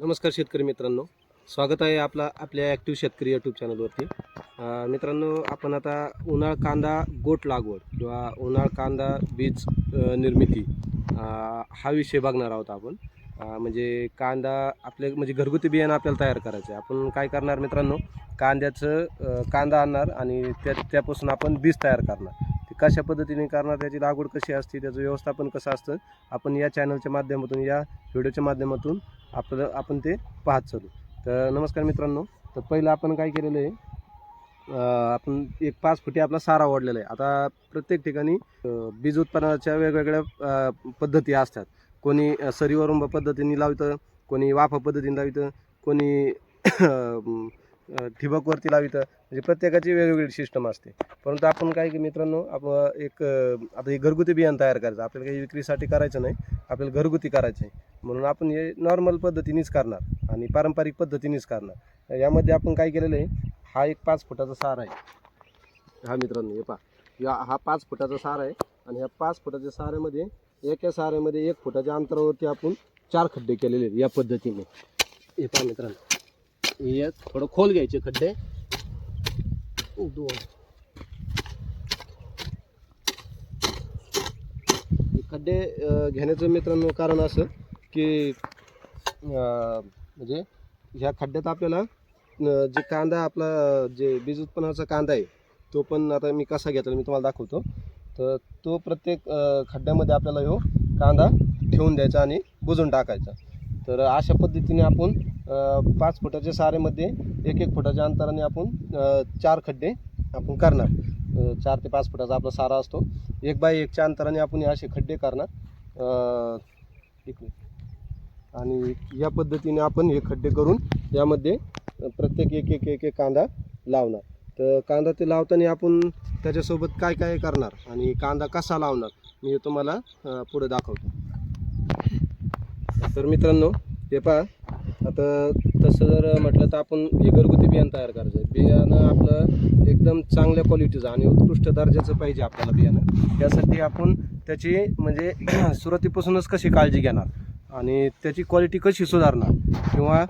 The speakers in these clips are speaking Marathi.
नमस्कार शेतकरी मित्रांनो. स्वागत आहे आपला आपल्या ॲक्टिव्ह शेतकरी यूट्यूब चॅनलवरती मित्रांनो आपण आता उन्हाळ कांदा गोट लागवड किंवा उन्हाळ कांदा बीज निर्मिती हा विषय बघणार आहोत आपण. म्हणजे कांदा आपले म्हणजे घरगुती बियाणं आपल्याला तयार करायचं. आहे आपण काय करणार मित्रांनो कांद्याचं कांदा आणणार आणि त्या त्यापासून आपण बीज तयार करणार. कशा पद्धतीने करणार त्याची लागवड कशी असते त्याचं व्यवस्थापन कसं असतं आपण या चॅनलच्या माध्यमातून या व्हिडिओच्या माध्यमातून आपलं आपण ते पाहत चालू. तर नमस्कार मित्रांनो. तर पहिलं आपण काय केलेलं आहे आपण एक पाच फुटी आपला सारा ओढलेला आहे. आता प्रत्येक ठिकाणी बीज उत्पादनाच्या वेगवेगळ्या पद्धती असतात. कोणी सरीवरुंब पद्धतीने लावतं कोणी वाफा पद्धतीने लावितं कोणी ठिबकवरती लावितं म्हणजे प्रत्येकाची वेगवेगळी सिस्टम असते. परंतु आपण काय की मित्रांनो आपण एक आता हे घरगुती बियाणं तयार करायचं. आपल्याला काही विक्रीसाठी करायचं नाही. आपल्याला घरगुती करायचं आहे म्हणून आपण हे नॉर्मल पद्धतीनेच करणार आणि पारंपरिक पद्धतीनेच करणार. यामध्ये आपण काय केलेलं आहे हा एक पाच फुटाचा सार आहे. हा मित्रांनो हे पहा. या हा पाच फुटाचा सार आहे आणि ह्या पाच फुटाच्या साऱ्यामध्ये एका साऱ्यामध्ये एक फुटाच्या अंतरावरती आपण चार खड्डे केलेले आहेत या पद्धतीने. हे पहा मित्रांनो. हे थोडं खोल घ्यायचे खड्डे. दोन. खड्डे घेण्याचं मित्रांनो कारण असं की म्हणजे ह्या खड्ड्यात आपल्याला जे कांदा आपला जे बीज उत्पन्नाचा कांदा आहे तो पण आता मी कसा घेतला मी तुम्हाला दाखवतो. तर तो प्रत्येक खड्ड्यामध्ये आपल्याला हो कांदा ठेवून द्यायचा आणि बुजून टाकायचा. तर अशा पद्धतीने आपण पाच फुटाच्या सारेमध्ये एक एक फुटाच्या अंतराने आपण चार खड्डे आपण करणार. चार ते पाच फुटाचा आपला सारा असतो. एक बाय एकच्या अंतराने आपण हे असे खड्डे करणार. आणि या पद्धतीने आपण हे खड्डे करून यामध्ये प्रत्येक एक एक एक एक कांदा लावणार. तर कांदा ते लावताना आपण त्याच्यासोबत काय काय करणार? आणि कांदा कसा लावणार? मी हे तुम्हाला पुढे दाखवतो. तर मित्रांनो हे पहा. आता तसं जर म्हटलं तर आपण हे घरगुती बियाणं तयार करायचं बियाणं आपलं एकदम चांगल्या क्वालिटीचं आणि उत्कृष्ट दर्जाचं पाहिजे आपल्याला बियाणं. त्यासाठी आपण त्याची म्हणजे सुरुवातीपासूनच कशी काळजी घेणार आणि त्याची क्वालिटी कशी सुधारणार किंवा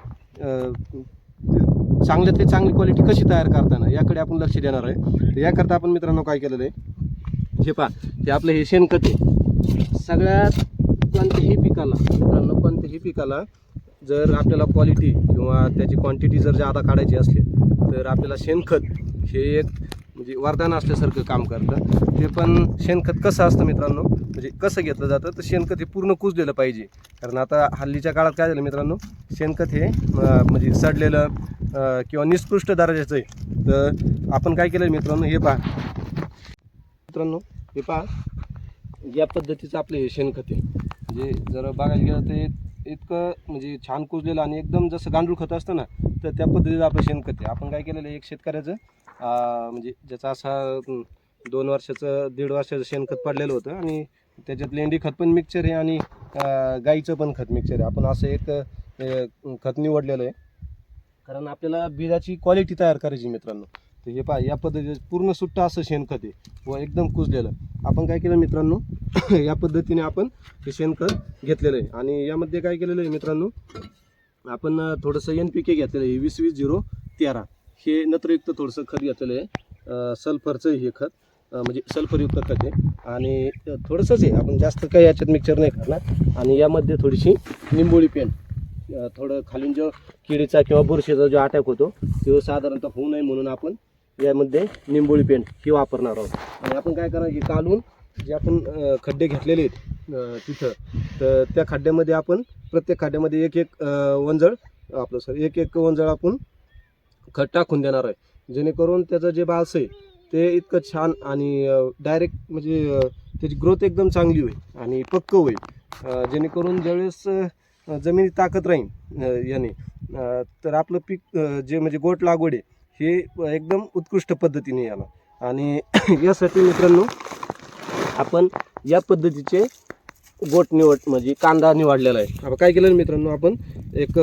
चांगल्यातली चांगली क्वालिटी कशी तयार करताना याकडे आपण लक्ष देणार आहे. तर याकरता आपण मित्रांनो काय केलेलं आहे? हे पहा हे आपलं हे शेणखत आहे. सगळ्यात कोणत्याही पिकाला पिकाला जर आपल्याला क्वालिटी किंवा त्याची क्वांटिटी जर जादा काढायची असली तर आपल्याला शेणखत हे एक म्हणजे वरदान असल्यासारखं काम करतं. ते पण शेणखत कसं असतं मित्रांनो म्हणजे कसं घेतलं जातं तर शेणखत हे पूर्ण कुजलेलं पाहिजे. कारण आता हल्लीच्या काळात काय झालं मित्रांनो शेणखत हे म्हणजे सडलेलं किंवा निष्कृष्ट दर्जाचं आहे. तर आपण काय केलं मित्रांनो हे पहा. मित्रांनो हे पहा. या पद्धतीचं आपलं हे शेणखत आहे. म्हणजे जर बघायला गेलं तर इतकं म्हणजे छान कुजलेलं आणि एकदम जसं गांडूळ खत असतं ना तर त्या पद्धतीचं आपलं शेणखत आहे. आपण काय केलेलं आहे एक शेतकऱ्याचं म्हणजे ज्याचा असा दोन वर्षाचं दीड वर्षाचं शेणखत पडलेलं होतं आणि त्याच्यात लेंडी खत पण मिक्सचर आहे आणि गाईचं पण खत मिक्सचर आहे. आपण असं एक खत निवडलेलं आहे. कारण आपल्याला बिजाची क्वालिटी तयार करायची मित्रांनो. तर हे पहा या पद्धतीचं पूर्ण सुट्टा असं शेणखत आहे. व एकदम कुजलेलं. आपण काय केलं मित्रांनो या पद्धतीने आपण हे शेणखत घेतलेलं आहे. आणि यामध्ये काय केलेलं आहे मित्रांनो आपण थोडंसं एन पी के घेतलेलं आहे वीस वीस झिरो तेरा. हे नत्रयुक्त थोडंसं खत घेतलेलं आहे. सल्फरचं हे खत म्हणजे सल्फरयुक्त खत आहे. आणि थोडंसंच आहे आपण जास्त काही याच्यात मिक्सर नाही करणार. आणि यामध्ये थोडीशी निंबोळी पेंट थोडं खालून जो किडीचा किंवा बुरशीचा जो अटॅक होतो तो साधारणतः होऊ नये म्हणून आपण यामध्ये निंबोळी पेंट ही वापरणार आहोत. आणि आपण काय करणार की कालून जे आपण खड्डे घेतलेले आहेत तिथं तर त्या खड्ड्यामध्ये आपण प्रत्येक खड्ड्यामध्ये एक एक वंजळ आपलं सर एक एक वंजळ आपण खत टाकून देणार आहे. जेणेकरून त्याचं जे बास आहे ते इतकं छान आणि डायरेक्ट म्हणजे त्याची ग्रोथ एकदम चांगली होईल आणि पक्क होईल. जेणेकरून ज्यावेळेस जमिनी जमिनीत ताकद राहील याने तर आपलं पीक जे म्हणजे गोट लागवड आहे हे एकदम उत्कृष्ट पद्धतीने याला. आणि यासाठी मित्रांनो आपण या पद्धतीचे गोट निवड म्हणजे कांदा निवडलेला आहे. आपण काय केलं मित्रांनो आपण एक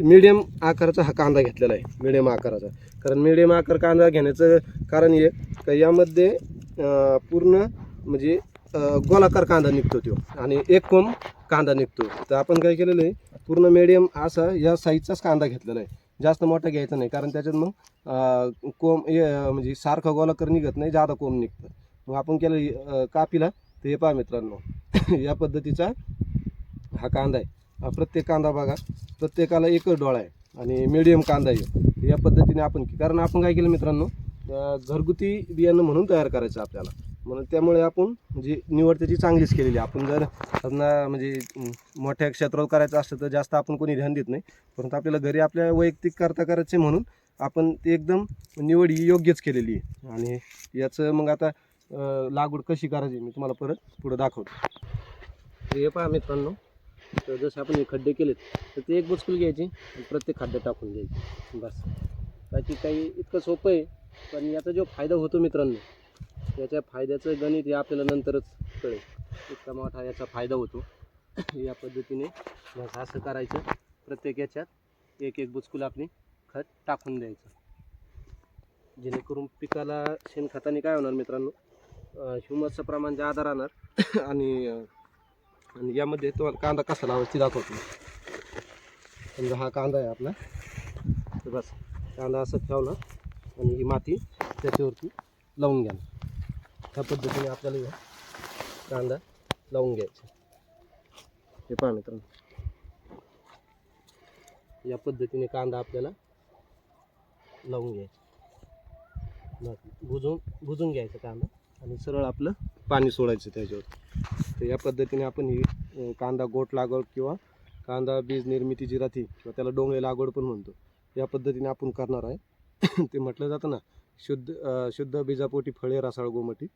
मिडियम आकाराचा हा कांदा घेतलेला आहे. मिडियम आकाराचा. कारण मिडियम आकार कांदा घेण्याचं कारण हे का यामध्ये पूर्ण म्हणजे गोलाकार कांदा निघतो तो. आणि एक कोंब कांदा निघतो. तर आपण काय केलेलं आहे पूर्ण मिडियम असा या साईजचाच कांदा घेतलेला आहे. जास्त मोठा घ्यायचा नाही कारण त्याच्यात मग कोंब म्हणजे सारखा गोलाकार निघत नाही जादा कोंब निघतं. मग आपण केलं कापीला. तर हे पहा मित्रांनो या पद्धतीचा हा कांदा आहे. हा प्रत्येक कांदा बघा प्रत्येकाला एकच डोळा आहे आणि मिडियम कांदा आहे या पद्धतीने आपण कारण आपण काय केलं मित्रांनो घरगुती बियाणं म्हणून तयार करायचं आपल्याला. म्हणून त्यामुळे आपण म्हणजे निवड त्याची चांगलीच केलेली आहे. आपण जर त्यांना म्हणजे मोठ्या क्षेत्रावर करायचं असतं तर जास्त आपण कोणी ध्यान देत नाही. परंतु आपल्याला घरी आपल्या वैयक्तिक करता करायचे म्हणून आपण ते एकदम निवड ही योग्यच केलेली आहे. आणि याचं मग आता लागवड कशी करायची मी तुम्हाला परत पुढं दाखवतो. हे पहा मित्रांनो तर जसे आपण हे खड्डे केलेत तर ते एक बुचकुल घ्यायची आणि प्रत्येक खड्डे टाकून द्यायची. बस. बाकी काही इतकं सोपं आहे पण याचा जो फायदा होतो मित्रांनो याच्या फायद्याचं गणित हे आपल्याला नंतरच कळेल. इतका मोठा याचा फायदा होतो. या पद्धतीने बस असं करायचं प्रत्येक याच्यात एक एक बुचकुल आपली खत टाकून द्यायचं. जेणेकरून पिकाला शेणखताने काय होणार मित्रांनो? ह्युमसचं प्रमाण जादा राहणार. आणि आणि यामध्ये तुम्हाला कांदा कसा लावायची दाखवतो समजा हा कांदा आहे आपला. तर बस कांदा असं ठेवला आणि ही माती त्याच्यावरती लावून घ्या. ह्या पद्धतीने आपल्याला कांदा लावून घ्यायचा. हे पहा मित्रांनो. या पद्धतीने कांदा आपल्याला लावून घ्यायचा. भुजून भुजून घ्यायचा कांदा. आणि सरळ आपलं पाणी सोडायचं त्याच्यावर. तर या पद्धतीने आपण ही कांदा गोट लागवड किंवा कांदा बीज निर्मिती जी राहते किंवा त्याला डोंगळे लागवड पण म्हणतो या पद्धतीने आपण करणार आहे. ते म्हटलं जातं ना शुद्ध शुद्ध बीजापोटी फळे रासाळ गोमटी.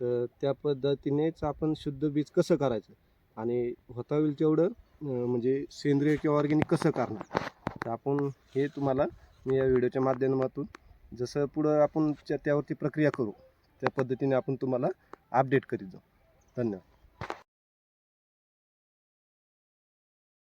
तर त्या पद्धतीनेच आपण शुद्ध बीज कसं करायचं? आणि होता होईल तेवढं म्हणजे सेंद्रिय किंवा ऑर्गॅनिक कसं करणार? तर आपण हे तुम्हाला मी या व्हिडिओच्या माध्यमातून जसं पुढं आपण त्या- त्यावरती प्रक्रिया करू त्या पद्धतीने आपण तुम्हाला अपडेट करीत जाऊ. धन्यवाद.